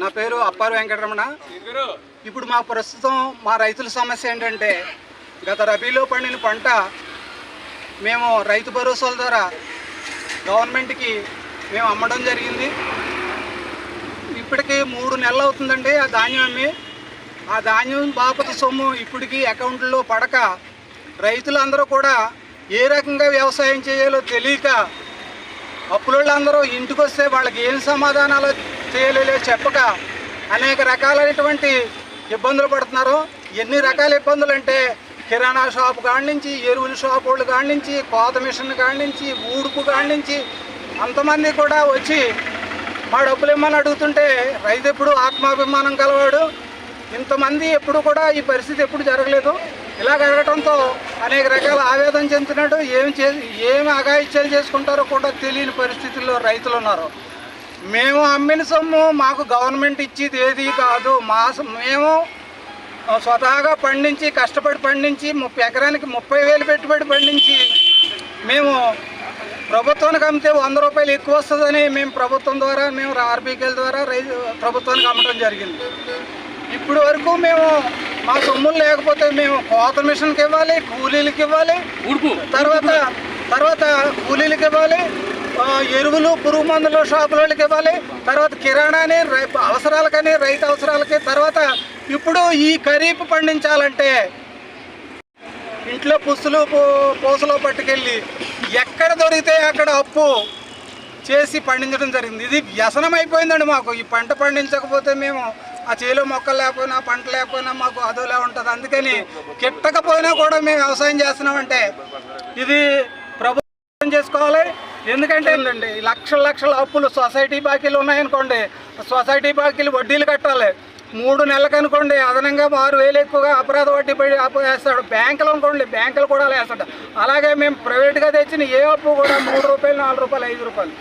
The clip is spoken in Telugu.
నా పేరు అప్పారు వెంకటరమణ. ఇప్పుడు మా ప్రస్తుతం మా రైతుల సమస్య ఏంటంటే గత రబీలో పండిన పంట మేము రైతు భరోసాల ద్వారా గవర్నమెంట్కి మేము అమ్మడం జరిగింది. ఇప్పటికి మూడు నెలలు అవుతుందండి ఆ ధాన్యం అమ్మి. ఆ ధాన్యం బాపత సొమ్ము ఇప్పటికీ అకౌంట్లో పడక రైతులందరూ కూడా ఏ రకంగా వ్యవసాయం చేయాలో తెలియక అప్పులందరూ ఇంటికి వస్తే వాళ్ళకి ఏం సమాధానాలు చేయలేలే చెప్పక అనేక రకాలైనటువంటి ఇబ్బందులు పడుతున్నారు. ఎన్ని రకాల ఇబ్బందులు అంటే కిరాణా షాప్ కాడి నుంచి ఎరువుల షాప్ వాళ్ళు కాడి నుంచి కోత మిషన్ కాడి నుంచి ఊడుపు కాడి నుంచి అంతమంది కూడా వచ్చి మా డబ్బులు ఇమ్మని అడుగుతుంటే రైతు ఎప్పుడు ఆత్మాభిమానం కలవాడు ఇంతమంది ఎప్పుడు కూడా ఈ పరిస్థితి ఎప్పుడు జరగలేదు. ఇలా జరగడంతో అనేక రకాల ఆవేదన చెందుతున్నాడు. ఏమి చే ఏమి అగాయిత్యాలు చేసుకుంటారో కూడా తెలియని పరిస్థితుల్లో రైతులు ఉన్నారు. మేము అమ్మిన సొమ్ము మాకు గవర్నమెంట్ ఇచ్చేది ఏది కాదు. మా మేము స్వతహాగా పండించి కష్టపడి పండించి ముప్పై ఎకరానికి ముప్పై వేలు పెట్టుబడి పండించి మేము ప్రభుత్వానికి అమ్మితే వంద రూపాయలు ఎక్కువ వస్తుందని మేము ప్రభుత్వం ద్వారా మేము ఆర్బీకేల ద్వారా రైతు ప్రభుత్వానికి అమ్మటం జరిగింది. ఇప్పుడు వరకు మేము మా సొమ్ములు లేకపోతే మేము కోత మిషన్కి ఇవ్వాలి కూలీలకి ఇవ్వాలి. తర్వాత తర్వాత కూలీలకి ఇవ్వాలి. ఎరువులు పురుగు మందులు షాపుల వాళ్ళకి ఇవ్వాలి. తర్వాత కిరాణాని అవసరాలకని రైతు అవసరాలకి. తర్వాత ఇప్పుడు ఈ ఖరీఫ్ పండించాలంటే ఇంట్లో పుస్తులు పూ- పూసలో పట్టుకెళ్ళి ఎక్కడ దొరికితే అక్కడ అప్పు చేసి పండించడం జరిగింది. ఇది వ్యసనం అయిపోయిందండి మాకు. ఈ పంట పండించకపోతే మేము ఆ చేలో మొక్కలు లేకపోయినా పంట లేకపోయినా మాకు అదోలా ఉంటుంది. అందుకని కిట్టకపోయినా కూడా మేము వ్యవసాయం చేస్తున్నామంటే ఇది అర్థం చేసుకోవాలి. ఎందుకంటే ఏంటండి? లక్షల లక్షల అప్పులు సొసైటీ బాకీలు ఉన్నాయనుకోండి సొసైటీ బాకీలు వడ్డీలు కట్టాలి. మూడు నెలలకు అనుకోండి అదనంగా ఆరు వేలు ఎక్కువగా అపరాధ వడ్డీ పడి అప్పు వేస్తాడు. బ్యాంకులు అనుకోండి బ్యాంకులు కూడా వేస్తాడు అలాగే మేము ప్రైవేట్గా తెచ్చిన ఏ అప్పు కూడా మూడు రూపాయలు నాలుగు రూపాయలు ఐదు రూపాయలు.